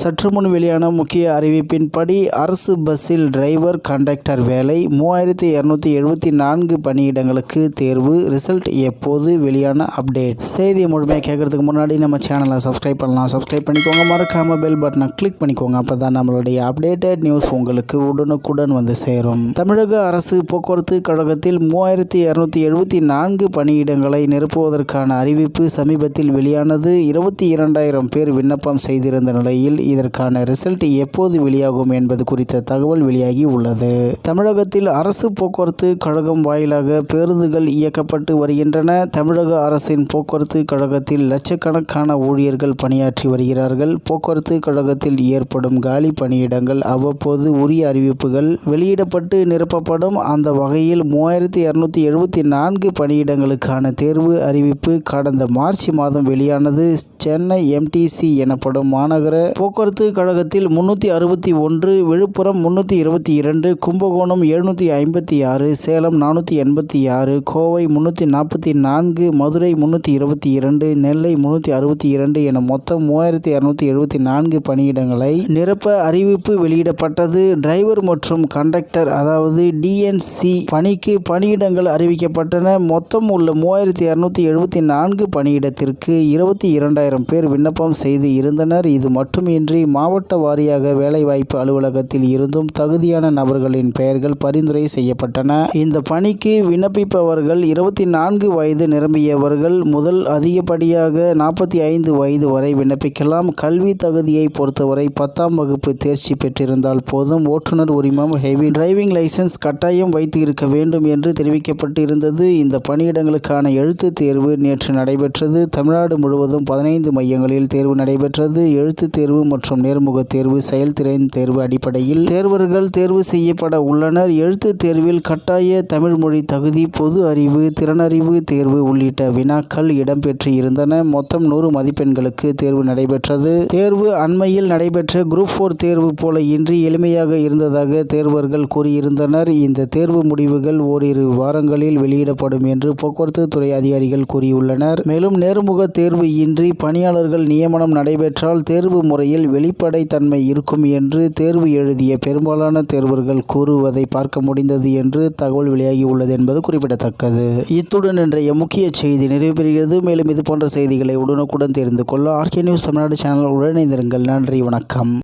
சற்று முன் வெளியான முக்கிய அறிவிப்பின்படி அரசு பஸ்ஸில் டிரைவர் கண்டக்டர் வேலை மூவாயிரத்தி இரநூத்தி எழுபத்தி நான்கு பணியிடங்களுக்கு தேர்வு ரிசல்ட் எப்போது வெளியான அப்டேட்? செய்தி முழுமையாக கேட்கறதுக்கு முன்னாடி நம்ம சேனலை சப்ஸ்கிரைப் பண்ணலாம். சப்ஸ்கிரைப் பண்ணிக்கோங்க. மறக்காம பெல் பட்டனை கிளிக் பண்ணிக்கோங்க. அப்போ தான் நம்மளுடைய அப்டேட்டட் நியூஸ் உங்களுக்கு உடனுக்குடன் வந்து சேரும். தமிழக அரசு போக்குவரத்து கழகத்தில் மூவாயிரத்தி இரநூத்தி எழுபத்தி நான்கு பணியிடங்களை நிரப்புவதற்கான அறிவிப்பு சமீபத்தில் வெளியானது. இருபத்தி இரண்டாயிரம் பேர் விண்ணப்பம் செய்திருந்த நிலையில் இதற்கான ரிசல்ட் எப்போது வெளியாகும் என்பது குறித்த தகவல் வெளியாகி உள்ளது. தமிழகத்தில் அரசு போக்குவரத்து கழகம் வாயிலாக பேருந்துகள் இயக்கப்பட்டு வருகின்றன. தமிழக அரசின் போக்குவரத்து கழகத்தில் லட்சக்கணக்கான ஊழியர்கள் பணியாற்றி வருகிறார்கள். போக்குவரத்து கழகத்தில் ஏற்படும் காலி பணியிடங்கள் அவ்வப்போது உரிய அறிவிப்புகள் வெளியிடப்பட்டு நிரப்பப்படும். அந்த வகையில் மூவாயிரத்தி இரநூத்தி எழுபத்தி நான்கு பணியிடங்களுக்கான தேர்வு அறிவிப்பு கடந்த மார்ச் மாதம் வெளியானது. சென்னை எம்டிசி எனப்படும் மாநகர போக்குவரத்து கழகத்தில் முன்னூற்றி அறுபத்தி ஒன்று விழுப்புரம் முன்னூற்றி இருபத்தி இரண்டு கும்பகோணம் எழுநூற்றி ஐம்பத்தி ஆறு சேலம் நானூற்றி எண்பத்தி ஆறு கோவை முன்னூற்றி நாற்பத்தி நான்கு மதுரை முன்னூற்றி இருபத்தி இரண்டு நெல்லை முன்னூற்றி அறுபத்தி இரண்டு என மொத்தம் மூவாயிரத்தி இரநூத்தி எழுபத்தி நான்கு பணியிடங்களை நிரப்ப அறிவிப்பு வெளியிடப்பட்டது. டிரைவர் மற்றும் கண்டக்டர் அதாவது டிஎன்சி பணிக்கு பணியிடங்கள் அறிவிக்கப்பட்டன. மொத்தம் உள்ள மூவாயிரத்தி இரநூத்தி எழுபத்தி நான்கு பணியிடத்திற்கு இருபத்தி இரண்டாயிரம் பேர் விண்ணப்பம் செய்து இருந்தனர். இது மட்டுமின்றி மாவட்ட வாரியாக வேலைவாய்ப்பு அலுவலகத்தில் இருந்தும் தகுதியான நபர்களின் பெயர்கள் பரிந்துரை செய்யப்பட்டன. இந்த பணிக்கு விண்ணப்பிப்பவர்கள் இருபத்தி நான்கு வயது நிரம்பியவர்கள் முதல் அதிகப்படியாக நாற்பத்தி ஐந்து வயது வரை விண்ணப்பிக்கலாம். கல்வி தகுதியை பொறுத்தவரை பத்தாம் வகுப்பு தேர்ச்சி பெற்றிருந்தால் போதும். ஓட்டுநர் உரிமம் ஹெவி டிரைவிங் லைசன்ஸ் கட்டாயம் வைத்து இருக்க வேண்டும் என்று தெரிவிக்கப்பட்டிருந்தது. இந்த பணியிடங்களுக்கான எழுத்துத் தேர்வு நேற்று நடைபெற்றது. தமிழ்நாடு முழுவதும் பதினைந்து மையங்களில் தேர்வு நடைபெற்றது. எழுத்துத் தேர்வு மற்றும் மற்றும் நேர்முக தேர்வு செயல்திறன் தேர்வு அடிப்படையில் தேர்வர்கள் தேர்வு செய்யப்பட உள்ளனர். எழுத்துத் தேர்வில் கட்டாய தமிழ் மொழி தகுதி பொது அறிவு திறனறிவு தேர்வு உள்ளிட்ட வினாக்கள் இடம்பெற்று இருந்தன. மொத்தம் நூறு மதிப்பெண்களுக்கு தேர்வு நடைபெற்றது. தேர்வு அண்மையில் நடைபெற்ற குரூப் ஃபோர் தேர்வு போல இன்றி எளிமையாக இருந்ததாக தேர்வர்கள் கூறியிருந்தனர். இந்த தேர்வு முடிவுகள் ஓரிரு வாரங்களில் வெளியிடப்படும் என்று போக்குவரத்து துறை அதிகாரிகள் கூறியுள்ளனர். மேலும் நேர்முக தேர்வு இன்றி பணியாளர்கள் நியமனம் நடைபெற்றால் தேர்வு முறையில் வெளிப்படைத்தன்மை இருக்கும் என்று தேர்வு எழுதிய பெரும்பாலான தேர்வர்கள் கூறுவதை பார்க்க முடிந்தது என்று தகவல் வெளியாகி உள்ளது என்பது குறிப்பிடத்தக்கது. இத்துடன் இன்றைய முக்கிய செய்தி நிறைவு பெறுகிறது மேலும் இது போன்ற செய்திகளை உடனுக்குடன் தெரிந்து கொள்ள ஆர்கே நியூஸ் தமிழ்நாடு சேனல் உடனிருங்கள் நன்றி வணக்கம்.